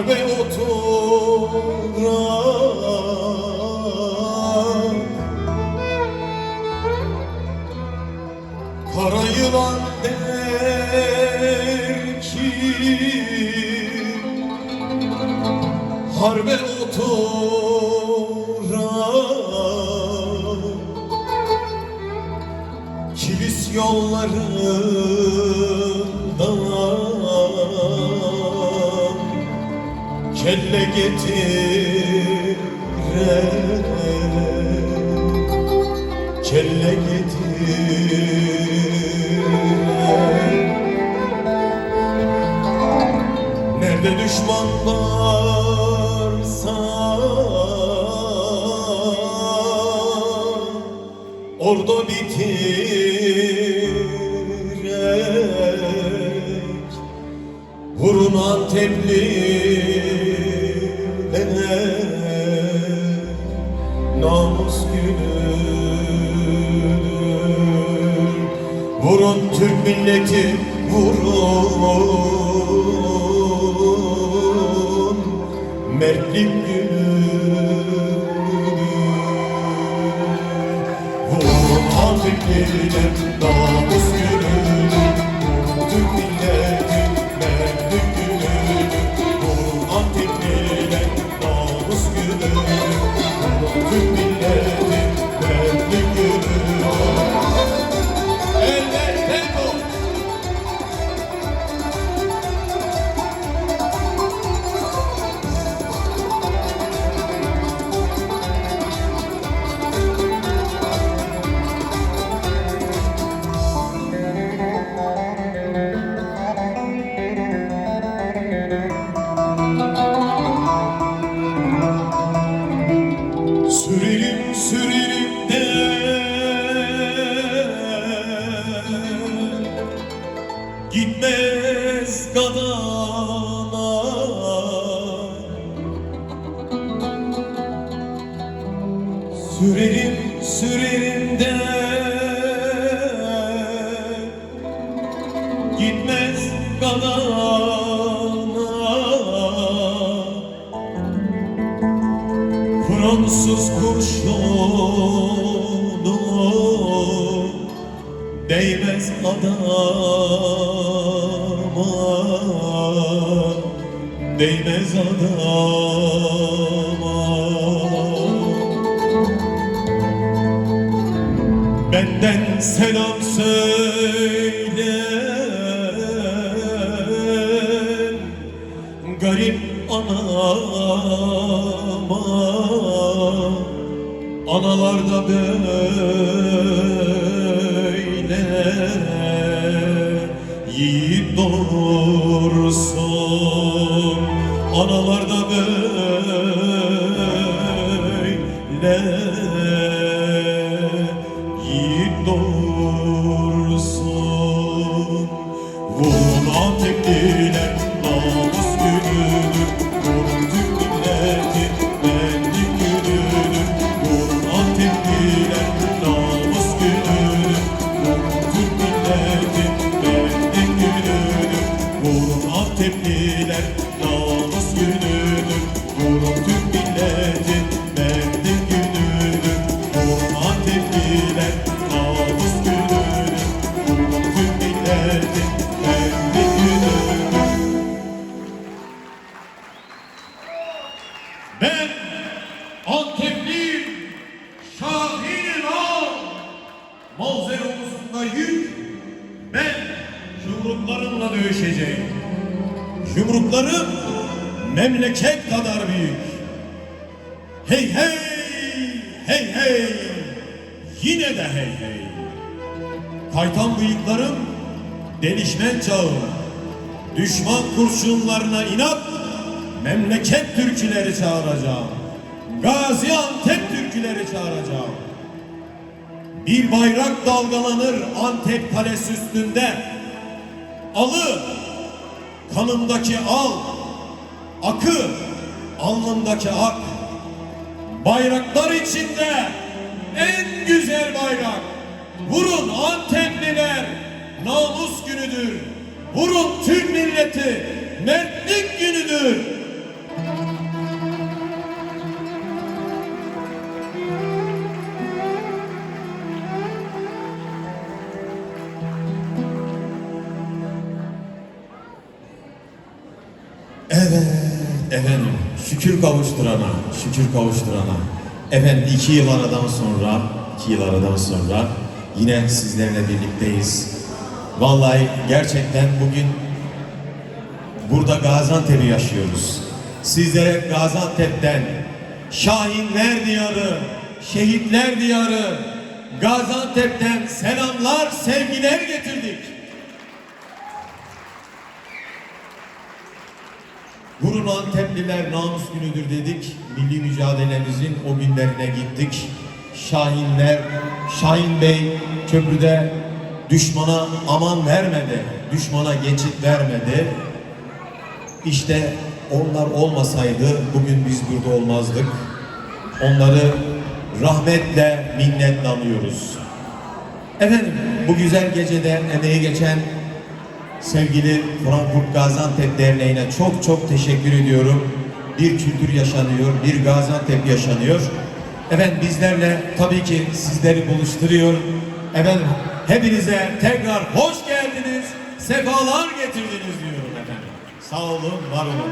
Harbe oturan Kara yılan der ki Harbe oturan Kilis yollarından Kelle getire Kelle getire Nerede düşman varsa Orada bitirek Vurun Antepli'lere Vurun Türk milleti vurun Mertlik günüdür Vurun Antepli'de namus Gitmez kadana. Sürelim sürelim de. Gitmez kadana. Fransız kurşunu değmez adama değmez adama. Benden selam söyle. Garip anama. Analar da böyle yiğit doğursun Analar da böyle yiğit doğursun Vurun Antep'liler Antep'liler namus günüdür Vurun Türk milleti benlik günüdür Vurun Antep'liler namus günüdür Vurun Türk milleti benlik günüdür Ben Antepliyim, Şahin Ağam. Mavzer omuzunda yük, ben yumruklarımla dövüşeceğim. Yumruklarım memleket kadar büyük. Hey hey, hey hey, yine de hey hey. Kaytan bıyıklarım delişmen çağı. Düşman kurşunlarına inat memleket türküleri çağıracağım. Gaziantep türküleri çağıracağım. Bir bayrak dalgalanır Antep kalesi üstünde. Alı, kanımdaki al, akı, alnımdaki ak. Bayraklar içinde en güzel bayrak. Vurun Antepliler, namus günüdür. Vurun Türk milleti, mertlik günüdür. Efendim şükür kavuşturana, şükür kavuşturana. Efendim iki yıl aradan sonra, iki yıl aradan sonra yine sizlerle birlikteyiz. Vallahi gerçekten bugün burada Gaziantep'i yaşıyoruz. Sizlere Gaziantep'ten, Şahinler Diyarı, Şehitler Diyarı, Gaziantep'ten selamlar, sevgiler getirdik. Vurun Antepliler namus günüdür dedik. Milli mücadelemizin o günlerine gittik. Şahinler, Şahin Bey köprüde düşmana aman vermedi. Düşmana geçit vermedi. İşte onlar olmasaydı bugün biz burada olmazdık. Onları rahmetle, minnetle anıyoruz. Efendim bu güzel gecede emeği geçen Sevgili Frankfurt Gaziantep Derneği'ne çok çok teşekkür ediyorum. Bir kültür yaşanıyor, bir Gaziantep yaşanıyor. Efendim bizlerle tabii ki sizleri buluşturuyor. Efendim hepinize tekrar hoş geldiniz, sefalar getirdiniz diyorum efendim. Sağ olun, var olun.